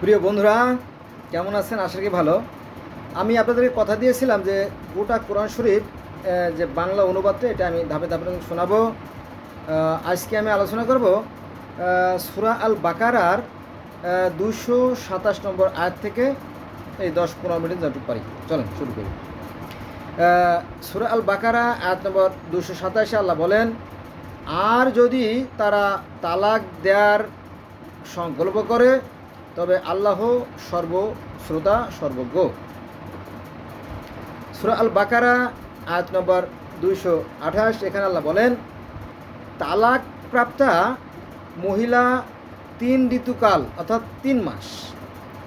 প্রিয় বন্ধুরা, কেমন আছেন? আশা করি ভালো। আমি আপনাদেরকে কথা দিয়েছিলাম যে গোটা কোরআন শরীফ যে বাংলা অনুবাদটা, এটা আমি ধাপে ধাপে শোনাবো। আজকে আমি আলোচনা করব সুরা আল বাকারার দুশো সাতাশ নম্বর আয়াত থেকে এই দশ পনেরো মিনিট যতটুকু পারি। চলেন, শুরু করি। সুরা আল বাকারা আয়াত নম্বর দুশো সাতাশে আল্লাহ বলেন, আর যদি তারা তালাক দেওয়ার সংকল্প করে তবে আল্লাহ সর্বশ্রোতা সর্বজ্ঞ। সুরা আল বাকারা আয়াত নম্বর দুইশো আঠাশ, এখানে আল্লাহ বলেন তালাক প্রাপ্তা মহিলা তিন ঋতুকাল, অর্থাৎ তিন মাস।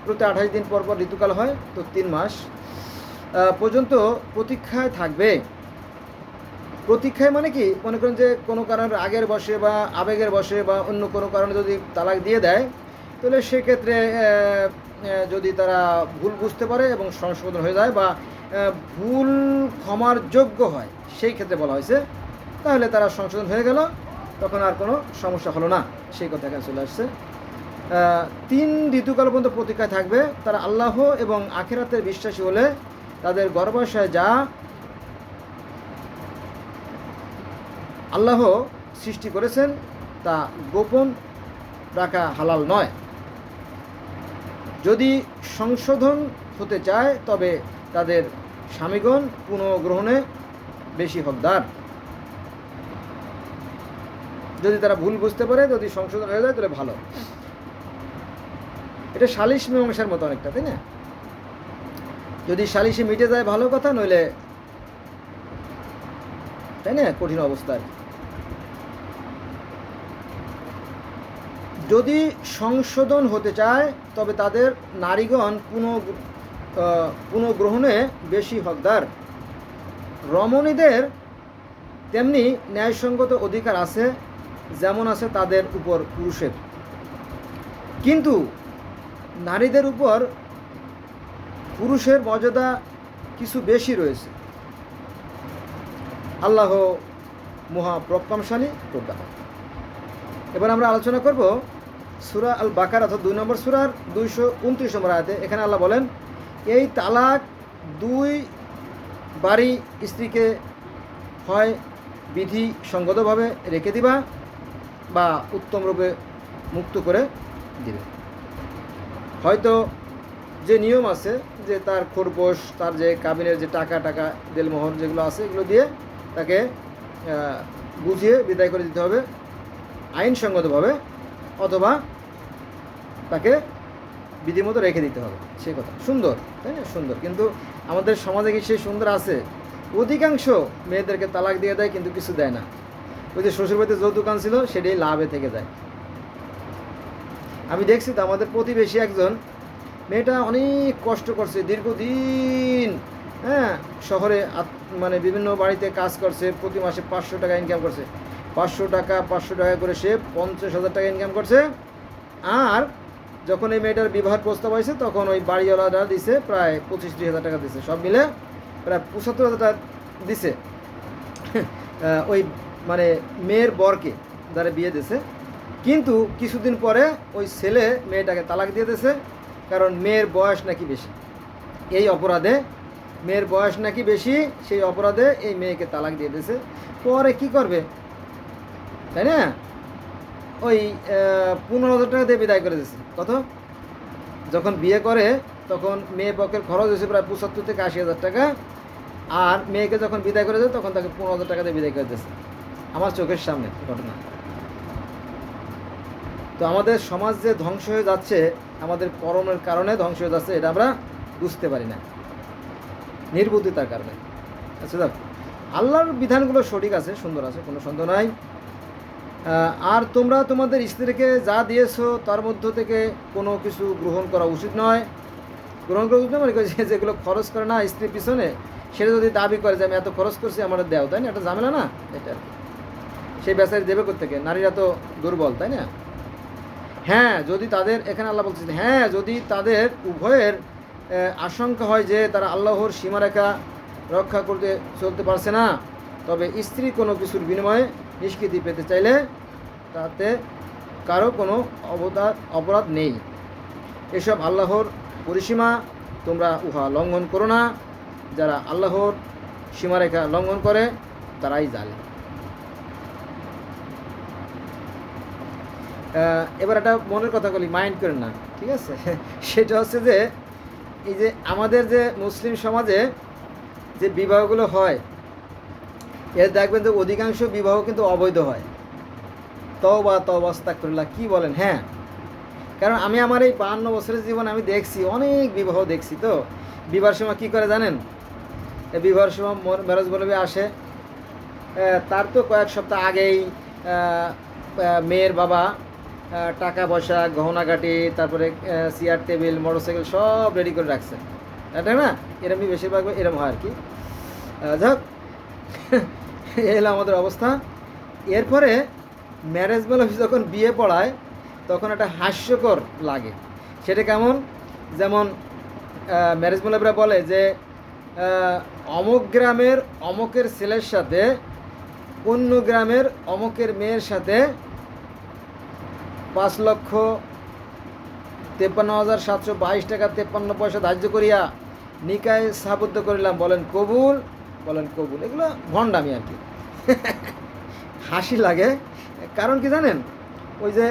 প্রতি আঠাশ দিন পর পর ঋতুকাল হয়, তো তিন মাস পর্যন্ত প্রতীক্ষায় থাকবে। প্রতীক্ষায় মানে কি? মনে করেন যে কোনো কারণে আগের বসে বা আবেগের বসে বা অন্য কোনো কারণে যদি তালাক দিয়ে দেয় তাহলে সেক্ষেত্রে যদি তারা ভুল বুঝতে পারে এবং সংশোধন হয়ে যায় বা ভুল ক্ষমার যোগ্য হয়, সেই ক্ষেত্রে বলা হয়েছে, তাহলে তারা সংশোধন হয়ে গেল, তখন আর কোনো সমস্যা হলো না, সেই কথা এখানে চলে আসছে। তিন ঋতুকাল পর্যন্ত প্রতীক্ষায় থাকবে, তারা আল্লাহ এবং আখেরাতের বিশ্বাসী হলে তাদের গর্ভাশয় যা আল্লাহ সৃষ্টি করেছেন, তা গোপন রাখা হালাল নয়। যদি সংশোধন হতে চায়, তবে তাদের স্বামীগণ পুনঃগ্রহণে বেশি হকদার। যদি তারা ভুল বুঝতে পারে, যদি সংশোধন হয়ে যায়, তাহলে ভালো। এটা সালিশ মীমাংসার মতো অনেকটা, তাই না? যদি সালিশে মিটে যায় ভালো কথা, নইলে, তাই না? কঠিন অবস্থা আর কি। যদি সংশোধন হতে চায়, তবে তাদের নারীগণ পুনঃ পুনঃগ্রহণে বেশি হকদার। রমণীদের তেমনি ন্যায়সঙ্গত অধিকার আছে, যেমন আছে তাদের উপর পুরুষের। কিন্তু নারীদের উপর পুরুষের মর্যাদা কিছু বেশি রয়েছে। আল্লাহ মহা প্রজ্ঞা এবার আমরা আলোচনা করব সুরা আল বাকার অর্থাৎ দুই নম্বর সুরার দুইশো উনত্রিশ নম্বর আয়াতে। এখানে আল্লাহ বলেন, এই তালাক দুই বাড়ি স্ত্রীকে হয় বিধি সঙ্গতভাবে রেখে দিবা বা উত্তম রূপে মুক্ত করে দিবে। হয়তো যে নিয়ম আছে যে তার খোরপোশ, তার যে কাবিনের যে টাকা টাকা, দেলমোহর যেগুলো আছে, এগুলো দিয়ে তাকে বুঝিয়ে বিদায় করে দিতে হবে। আইনসঙ্গতভাবে অথবা তাকে বিধিমতো রেখে দিতে হবে, সে কথা। সুন্দর, তাই না? সুন্দর। কিন্তু আমাদের সমাজে কি সেই সুন্দর আছে? অধিকাংশ মেয়েদেরকে তালাক দিয়ে দেয় কিন্তু কিছু দেয় না। ওই যে শ্বশুরবাড়িতে যৌতুক ছিল সেটাই লাভে থেকে যায়। আমি দেখছি তো আমাদের প্রতিবেশী একজন, মেয়েটা অনেক কষ্ট করছে, দীর্ঘদিন হ্যাঁ শহরে মানে বিভিন্ন বাড়িতে কাজ করছে, প্রতি মাসে পাঁচশো টাকা ইনকাম করছে। পাঁচশো টাকা পাঁচশো টাকা করে সে পঞ্চাশ হাজার টাকা ইনকাম করছে। আর যখন এই মেয়েটার বিবাহ প্রস্তাব হয়েছে তখন ওই বাড়িওয়ালারা দিছে প্রায় পঁচিশ ত্রিশ হাজার টাকা দিছে। সব মিলে প্রায় পঁচাত্তর হাজার টাকা দিছে। ওই মানে মেয়ের বরকে যারা বিয়ে দিছে। কিন্তু কিছুদিন পরে ওই ছেলে মেয়েটাকে তালাক দিয়ে দিয়েছে কারণ মেয়ের বয়স নাকি বেশি। এই অপরাধে মেয়ের বয়স নাকি বেশি, সেই অপরাধে এই মেয়েকে তালাক দিয়ে দিয়েছে পরে কি করবে? তাই না? ওই পনেরো হাজার টাকা দিয়ে বিদায় করে দিয়েছে। কত? যখন বিয়ে করে, তখন মেয়ে পক্ষের খরচ হয়েছে প্রায় পঁচাত্তর থেকে আশি হাজার টাকা। আর মেয়েকে যখন বিদায় করে দেয়, তখন তাকে পনেরো হাজার টাকা দিয়ে বিদায় করে দিয়েছে। আমার চোখের সামনে ঘটনা। তো আমাদের সমাজ যে ধ্বংস হয়ে যাচ্ছে, আমাদের করমের কারণে ধ্বংস হয়ে যাচ্ছে, এটা আমরা বুঝতে পারি না। নির্বুদ্ধিতার কারণে। আচ্ছা দেখ, আল্লাহর বিধানগুলো সঠিক আছে, সুন্দর আছে, কোনো সন্দেহ নাই। আর তোমরা তোমাদের স্ত্রীকে যা দিয়েছ, তার মধ্য থেকে কোনো কিছু গ্রহণ করা উচিত নয়। গ্রহণ করা উচিত নয় মানে যেগুলো খরচ করে না স্ত্রীর পিছনে, সেটা যদি দাবি করে যে আমি এত খরচ করছি, আমার দেও, তাই না? এটা ঝামেলা না? এটা সেই বেচারি দেবে থেকে নারীরা তো দুর্বল, তাই না? হ্যাঁ যদি তাদের এখানে আল্লাহ বলছেন হ্যাঁ যদি তাদের উভয়ের আশঙ্কা হয় যে তারা আল্লাহর সীমারেখা রক্ষা করতে চলতে পারছে না, তবে স্ত্রী কোনো কিছুর বিনিময়ে নিষ্কৃতি পেতে চাইলে তাতে কারও কোনো অবদার অপরাধ নেই। এসব আল্লাহর পরিসীমা তোমরা উহা লঙ্ঘন করো না। যারা আল্লাহর সীমারেখা লঙ্ঘন করে, তারাই জালে। এবার একটা মনের কথা বলি মাইন্ড করেন না, ঠিক আছে? সেটা হচ্ছে যে, এই যে আমাদের যে মুসলিম সমাজে যে বিবাহগুলো হয় এর দেখবেন যে অধিকাংশ বিবাহ কিন্তু অবৈধ হয়। তবা তবা আস্তাগফিরুল্লাহ কি বলেন? হ্যাঁ। কারণ আমি আমার এই বাহান্ন বছরের জীবন আমি দেখছি অনেক বিবাহ দেখছি তো। বিবাহের সময় কী করে জানেন? বিবাহের সময় ম্যারেজ বলবে আসে। তার তো কয়েক সপ্তাহ আগেই মেয়ের বাবা টাকা পয়সা গহনাগাটি তারপরে চেয়ার টেবিল মোটরসাইকেল সব রেডি করে রাখছে। না? এরমই বেশিরভাগ এরম হয় আর কি। আহ, হলো আমাদের অবস্থা। এরপরে ম্যারেজ বলে যখন বিয়ে পড়ায়, তখন একটা হাস্যকর লাগে। সেটা কেমন? যেমন ম্যারেজ মোলাবরা বলে যে অমুক গ্রামের অমুকের ছেলের সাথে, অন্য গ্রামের অমুকের মেয়ের সাথে পাঁচ লক্ষ তেপ্পান্ন হাজার সাতশো বাইশ টাকা তেপ্পান্ন পয়সা ধার্য করিয়া নিকায় সাবদ্ধ করিলাম। বলেন, কবুল বলেন কবুল, এগুলো ভণ্ডামি আর কি। হাসি লাগে। কারণ কি জানেন? ওই যে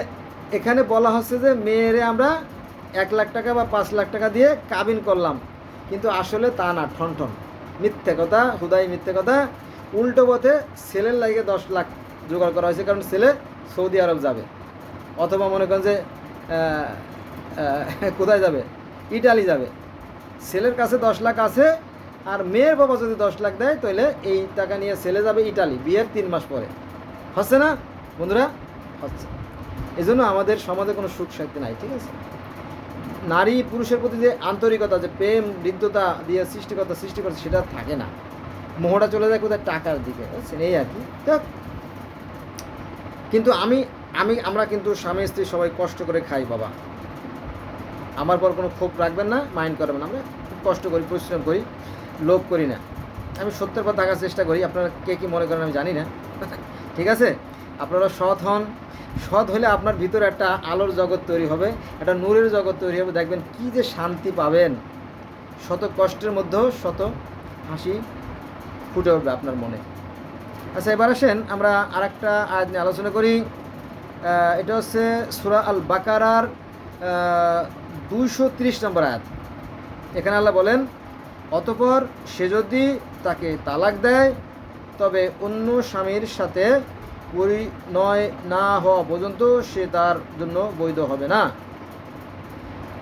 এখানে বলা হচ্ছে যে মেয়েরে আমরা এক লাখ টাকা বা পাঁচ লাখ টাকা দিয়ে কাবিন করলাম। কিন্তু আসলে তা না, ঠন ঠন। মিথ্যে কথা, হুদাই মিথ্যে কথা। উল্টো পথে ছেলের লাগে দশ লাখ জোগাড় করা হয়েছে, কারণ ছেলে সৌদি আরব যাবে। অথবা মনে করেন যে কোথায় যাবে? ইটালি যাবে। ছেলের কাছে দশ লাখ আছে আর মেয়ের বাবা যদি দশ লাখ দেয়, তাহলে এই টাকা নিয়ে ছেলে যাবে ইটালি, বিয়ের তিন মাস পরে। হচ্ছে না? বন্ধুরা, হচ্ছে। এই জন্য আমাদের সমাজে কোনো সুখ শান্তি নাই, ঠিক আছে? নারী পুরুষের প্রতি যে আন্তরিকতা, যে প্রেম, বৃদ্ধতা দিয়ে সৃষ্টিকতা সৃষ্টি করছে, সেটা থাকে না। মোহটা চলে যায় কোথায়? টাকার দিকে এই আর কি। কিন্তু আমি আমি, আমরা কিন্তু স্বামী, স্ত্রী সবাই কষ্ট করে খাই, বাবা। আমার পর কোনো ক্ষোভ রাখবেন না, মাইন্ড করবেন আমরা কষ্ট করি, পরিশ্রম করি, লোভ করি না। আমি সত্যের পর থাকার চেষ্টা করি, আপনারা কে কী মনে করেন আমি জানি না। ঠিক আছে? আপনারা সৎ হন। সৎ হলে আপনার ভিতরে একটা আলোর জগৎ তৈরি হবে, একটা নূরের জগৎ তৈরি হবে। দেখবেন কি যে শান্তি পাবেন। শত কষ্টের মধ্যেও শত হাসি ফুটে উঠবে আপনার মনে। আচ্ছা এবার আসেন আমরা আর একটা আয়াত নিয়ে আলোচনা করি। এটা হচ্ছে সুরা আল বাকারার দুইশো তিরিশ নম্বর আয়াত। এখানে আল্লাহ বলেন, অতপর সে যদি তাকে তালাক দেয়, তবে অন্য স্বামীর সাথে পরিণয় না হওয়া পর্যন্ত সে তার জন্য বৈধ হবে না।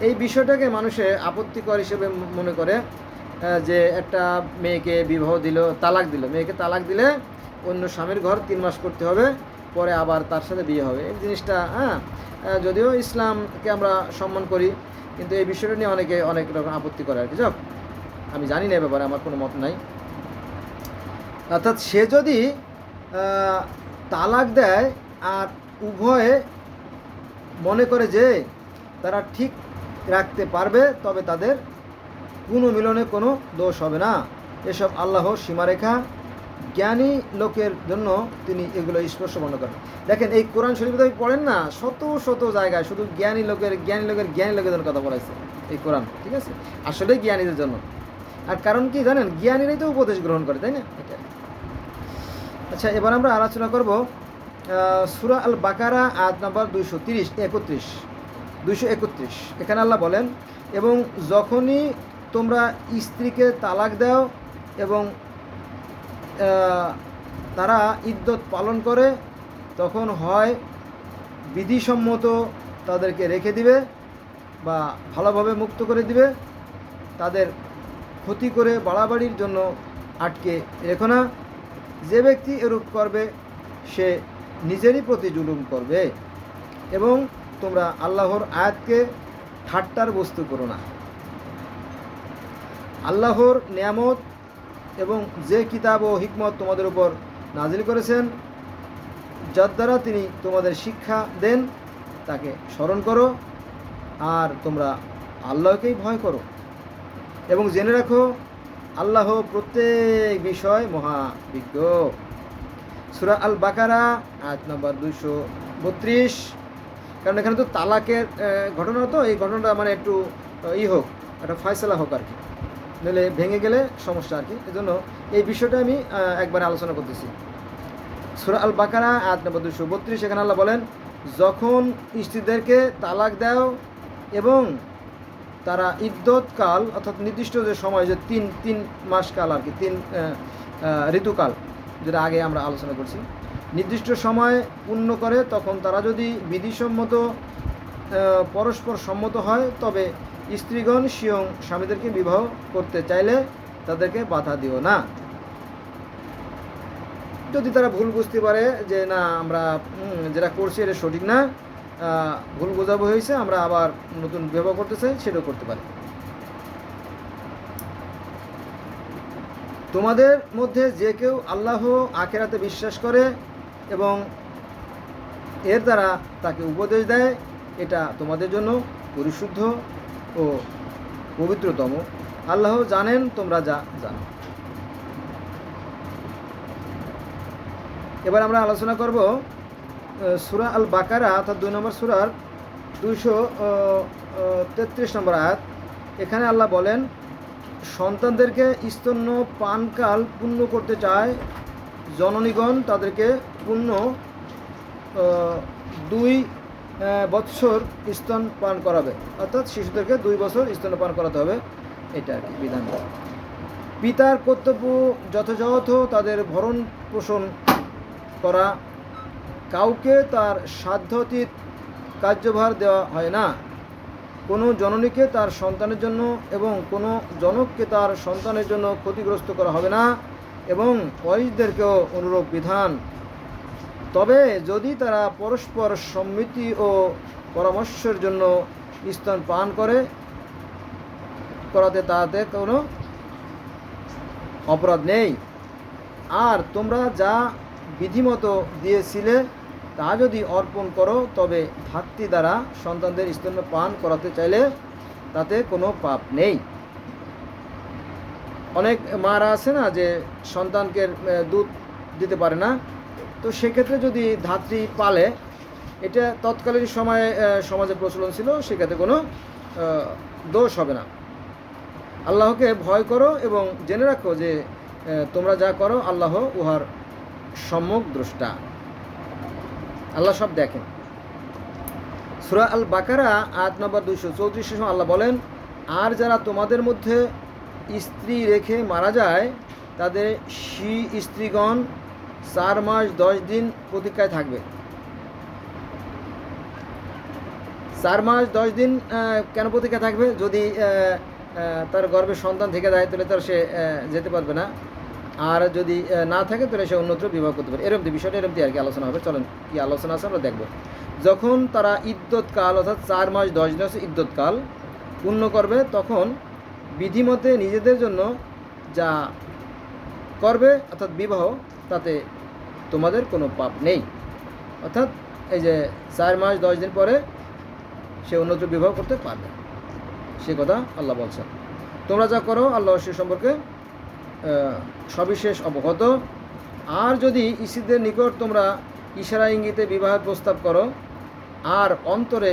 এই বিষয়টাকে মানুষে আপত্তিকর হিসেবে মনে করে যে একটা মেয়েকে বিবাহ দিল, তালাক দিল। মেয়েকে তালাক দিলে অন্য স্বামীর ঘর তিন মাস করতে হবে। পরে আবার তার সাথে বিয়ে হবে। এই জিনিসটা হ্যাঁ যদিও ইসলামকে আমরা সম্মান করি, কিন্তু এই বিষয়টা নিয়ে অনেকে অনেক রকম আপত্তি করে আর কি যাক, আমি জানি না ব্যাপারে, আমার কোনো মত নাই। অর্থাৎ সে যদি তালাক দেয় আর উভয়ে মনে করে যে তারা ঠিক রাখতে পারবে, তবে তাদের পুনর্মিলনে কোনো দোষ হবে না। এসব আল্লাহ সীমারেখা। জ্ঞানী লোকের জন্য তিনি এগুলো স্পর্শ মনে করেন। দেখেন, এই কোরআন শরীফ যদি পড়েন না, শত শত জায়গায় শুধু জ্ঞানী লোকের জ্ঞানী লোকের জ্ঞানী লোকের জন্য কথা বলাইছে এই কোরআন, ঠিক আছে? আসলে জ্ঞানীদের জন্য। আর কারণ কি জানেন? জ্ঞানীরাই তো উপদেশ গ্রহণ করে, তাই না? আচ্ছা এবার আমরা আলোচনা করব সুরা আল বাকারা আয়াত নাম্বার দুইশো তিরিশ, একত্রিশ। দুইশো একত্রিশ। এখানে আল্লাহ বলেন, এবং যখনই তোমরা স্ত্রীকে তালাক দাও এবং তারা ইদ্যত পালন করে, তখন হয় বিধিসম্মত তাদেরকে রেখে দিবে বা ভালোভাবে মুক্ত করে দিবে। তাদের ক্ষতি করে বাড়াবাড়ির জন্য আটকে রেখো না। যে ব্যক্তি এরূপ করবে, সে নিজেরই প্রতি জুলুম করবে এবং তোমরা আল্লাহর আয়াতকে ঠাট্টার বস্তু করো না। আল্লাহর নিয়ামত এবং যে কিতাব ও হিকমত তোমাদের উপর নাজিল করেছেন, যার দ্বারা তিনি তোমাদের শিক্ষা দেন, তাকে স্মরণ করো আর তোমরা আল্লাহকেই ভয় করো। এবং জেনে রাখো, আল্লাহ প্রত্যেক বিষয় মহাবিজ্ঞ। সুরা আল বাকারা আট নম্বর দুইশো বত্রিশ। কারণ এখানে তো তালাকের ঘটনা তো, এই ঘটনাটা মানে একটু, ই হোক, একটা ফয়সলা হোক আর কি। নইলে ভেঙে গেলে সমস্যা আর কি। এজন্য এই বিষয়টা আমি একবার আলোচনা করতেছি। সুরা আল বাকারা আয়াত নম্বর দুশো বত্রিশ, এখানে আল্লাহ বলেন, যখন স্ত্রীদেরকে তালাক দাও এবং তারা ইদ্যত কাল অর্থাৎ নির্দিষ্ট যে সময়, যে তিন তিন মাস কাল আর কি, তিন ঋতুকাল, যেটা আগে আমরা আলোচনা করছি, নির্দিষ্ট সময় পূর্ণ করে তখন তারা যদি বিধিসম্মত পরস্পর সম্মত হয়, তবে স্ত্রীগণ স্বয়ং স্বামীদেরকে বিবাহ করতে চাইলে তাদেরকে বাধা দিও না। যদি তারা ভুল বুঝতে পারে যে, না, আমরা যেটা করছি এটা সঠিক না ভুল বোঝাবো হয়েছে, আমরা আবার নতুন বিবাহ করতে চাই, সেটাও করতে পারি। তোমাদের মধ্যে যে কেউ আল্লাহ আখেরাতে বিশ্বাস করে এবং এর দ্বারা তাকে উপদেশ দেয়, এটা তোমাদের জন্য পরিশুদ্ধ ও পবিত্রতম। আল্লাহ জানেন, তোমরা যা জানো। এবার আমরা আলোচনা করব সুরা আল বাকারা অর্থাৎ দুই নম্বর সুরার দুইশো তেত্রিশ নম্বর আয়াত। এখানে আল্লাহ বলেন, সন্তানদেরকে স্তন্য পানকাল পূর্ণ করতে চায় জননীগণ, তাদেরকে পূর্ণ দুই বৎসর স্তন পান করাবে। অর্থাৎ শিশুদেরকে দুই বছর স্তন পান করাতে হবে। এটা আর কি বিধান। পিতার কর্তব্য যথাযথ, তাদের ভরণ পোষণ করা। কাউকে তার সাধ্যাতীত কার্যভার দেওয়া হয় না। কোনো জননীকে তার সন্তানের জন্য এবং কোনো জনককে তার সন্তানের জন্য ক্ষতিগ্রস্ত করা হবে না এবং ওয়ারিসদেরকেও অনুরূপ বিধান। তবে যদি তারা পরস্পর সম্মতি ও পরামর্শের জন্য স্তন পান করে, করাতে তাতে কোনো অপরাধ নেই। আর তোমরা যা বিধিমতো দিয়েছিলে, তা যদি অর্পণ করো, তবে ভাতৃ দ্বারা সন্তানদের স্তন্য পান করাতে চাইলে তাতে কোনো পাপ নেই। অনেক মারা আছে না যে সন্তানকে দুধ দিতে পারে না? তো সেক্ষেত্রে যদি ধাত্রী পালে, এটা তৎকালীন সময়ে সমাজে প্রচলন ছিল, সেক্ষেত্রে কোনো দোষ হবে না। আল্লাহকে ভয় করো এবং জেনে রাখো যে তোমরা যা করো, আল্লাহ উহার সম্যক দ্রষ্টা। আল্লাহ সব দেখেন। সুরা আল বাকারা আট নম্বর দুইশো চৌত্রিশ আল্লাহ বলেন, আর যারা তোমাদের মধ্যে স্ত্রী রেখে মারা যায়, তাদের সি স্ত্রীগণ চার মাস, দশ দিন প্রতীক্ষায় থাকবে। চার মাস, দশ দিন কেন প্রতীক্ষা থাকবে? যদি তার গর্ভে সন্তান থেকে দেয় তাহলে তার সে যেতে পারবে না। আর যদি না থাকে, তাহলে সে অন্যত্র বিবাহ করতে পারে এরকম বিষয়টা এরকম আর কি আলোচনা হবে। চলেন, কি আলোচনা আছে আমরা দেখব। যখন তারা ইদ্যত কাল অর্থাৎ চার মাস, দশ দিন হচ্ছে ইদ্যত কাল পূর্ণ করবে, তখন বিধিমতে নিজেদের জন্য যা করবে, অর্থাৎ বিবাহ তাতে তোমাদের কোনো পাপ নেই। অর্থাৎ এই যে চার মাস, দশ দিন পরে সে অন্যত্র বিবাহ করতে পারবে। সে কথা আল্লাহ বলছেন। তোমরা যা করো আল্লাহ সে সম্পর্কে সবিশেষ অবগত। আর যদি ইসিদের নিকট তোমরা ইশারা ইঙ্গিতে বিবাহ প্রস্তাব করো, আর অন্তরে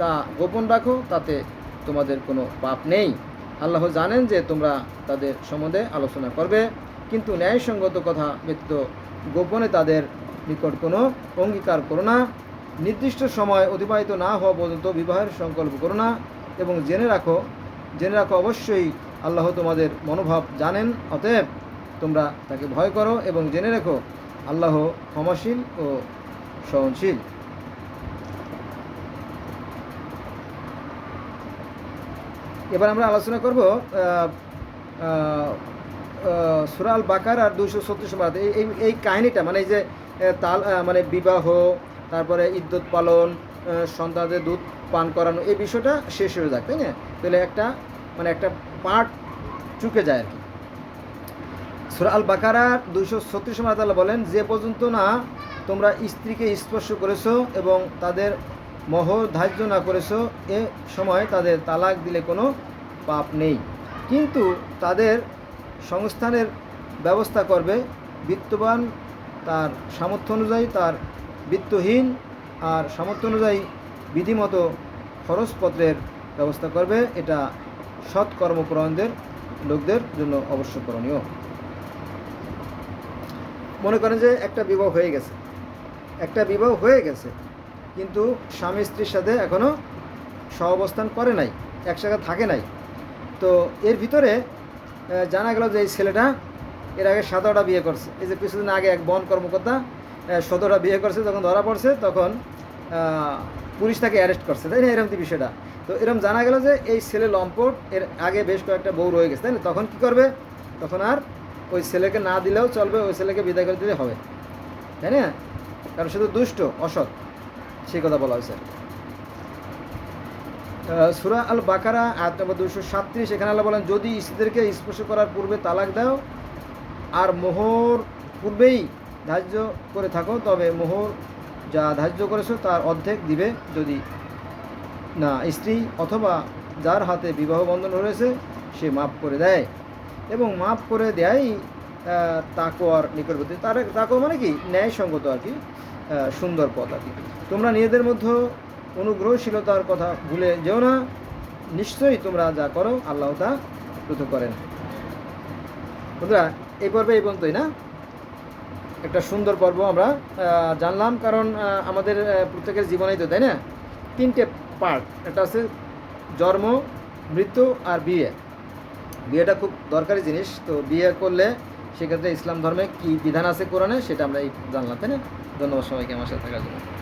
তা গোপন রাখো, তাতে তোমাদের কোনো পাপ নেই। আল্লাহ জানেন যে তোমরা তাদের সম্বন্ধে আলোচনা করবে। কিন্তু ন্যায়সঙ্গত কথা ব্যতীত গোপনে তাদের নিকট কোনো অঙ্গীকার করো না। নির্দিষ্ট সময় অতিবাহিত না হওয়া পর্যন্ত বিবাহের সংকল্প করো না এবং জেনে রাখো জেনে রাখো অবশ্যই আল্লাহ তোমাদের মনোভাব জানেন, অতএব তোমরা তাকে ভয় করো এবং জেনে রেখো আল্লাহ ক্ষমাশীল ও সহনশীল। এবার আমরা আলোচনা করব সুরাল বাকার আর দুইশো ছত্রিশ নম্বর এই, এই- কাহিনীটা মানে এই যে তাল মানে বিবাহ, তারপরে ইদ্যুৎ পালন সন্তানদের দুধ পান করানো, এই বিষয়টা শেষ হয়ে যাক, তাই না? তাহলে একটা মানে একটা পার্ট চুকে যায় আর কি। সুরা আল বাকারার দুইশো ছত্রিশ আয়াত বলেন, যে পর্যন্ত না তোমরা স্ত্রীকে স্পর্শ করেছ এবং তাদের মোহর ধার্য না করেছ, এ সময় তাদের তালাক দিলে কোনো পাপ নেই। কিন্তু তাদের সংস্থানের ব্যবস্থা করবে। বিত্তবান তার সামর্থ্য অনুযায়ী তার বিত্তহীন আর সামর্থ্য অনুযায়ী বিধিমতো খরচপত্রের ব্যবস্থা করবে। এটা সৎ কর্মপরায়ণদের, লোকদের জন্য অবশ্য করণীয়। মনে করেন যে একটা বিবাহ হয়ে গেছে। একটা বিবাহ হয়ে গেছে, কিন্তু স্বামী স্ত্রীর সাথে এখনও সহাবস্থান করে নাই, একসাথে থাকে নাই। তো এর ভিতরে জানা গেল যে এই ছেলেটা এর আগে সতেরোটা বিয়ে করছে। এই যে কিছুদিন আগে এক বন কর্মকর্তা সতেরোটা বিয়ে করছে, যখন ধরা পড়ছে, তখন পুলিশ তাকে অ্যারেস্ট করছে। তাই না? এরকম বিষয়টা। তো এরকম জানা গেল যে এই ছেলে লম্পট, এর আগে বেশ কয়েকটা বউ রয়ে গেছে। তাই না? তখন কি করবে? তখন আর ওই ছেলেকে না দিলেও চলবে, ওই ছেলেকে বিদায় করে দিলে হবে। তাই না? কারণ শুধু দুষ্ট, অসৎ। সেই কথা বলা হয়েছে। সুরা আল বাকারা আয়াত নম্বর দুশো সাতত্রিশ, এখানে আল্লাহ বলেন, যদি স্ত্রীদেরকে স্পর্শ করার পূর্বে তালাক দাও আর মোহর পূর্বেই ধার্য করে থাকো, তবে মোহর যা ধার্য করেছ তার অর্ধেক দিবে যদি না স্ত্রী অথবা যার হাতে বিবাহ বন্ধন রয়েছে, সে মাফ করে দেয়। এবং মাফ করে দেয় তাকোয়ার নিকটবর্তী। তার তাকো মানে কি? ন্যায়সঙ্গত আর কি সুন্দর পথ আর কি। তোমরা নিজেদের মধ্যে অনুগ্রহশীলতার কথা ভুলে যেও না। নিশ্চয়ই তোমরা যা করো, আল্লাহ তা দ্রুত করেন। বন্ধুরা, এই পর্বে এই পর্যন্তই না? একটা সুন্দর পর্ব আমরা জানলাম, কারণ আমাদের প্রত্যেকের জীবনেই তো, তাই না? তিনটে পার্ট একটা আছে জন্ম, মৃত্যু আর বিয়ে। বিয়েটা খুব দরকারি জিনিস, তো বিয়ে করলে সেক্ষেত্রে ইসলাম ধর্মে কি বিধান আছে কোরআনে, সেটা আমরা এই জানলাম, তাই না? ধন্যবাদ সবাইকে আমার সাথে থাকার জন্য।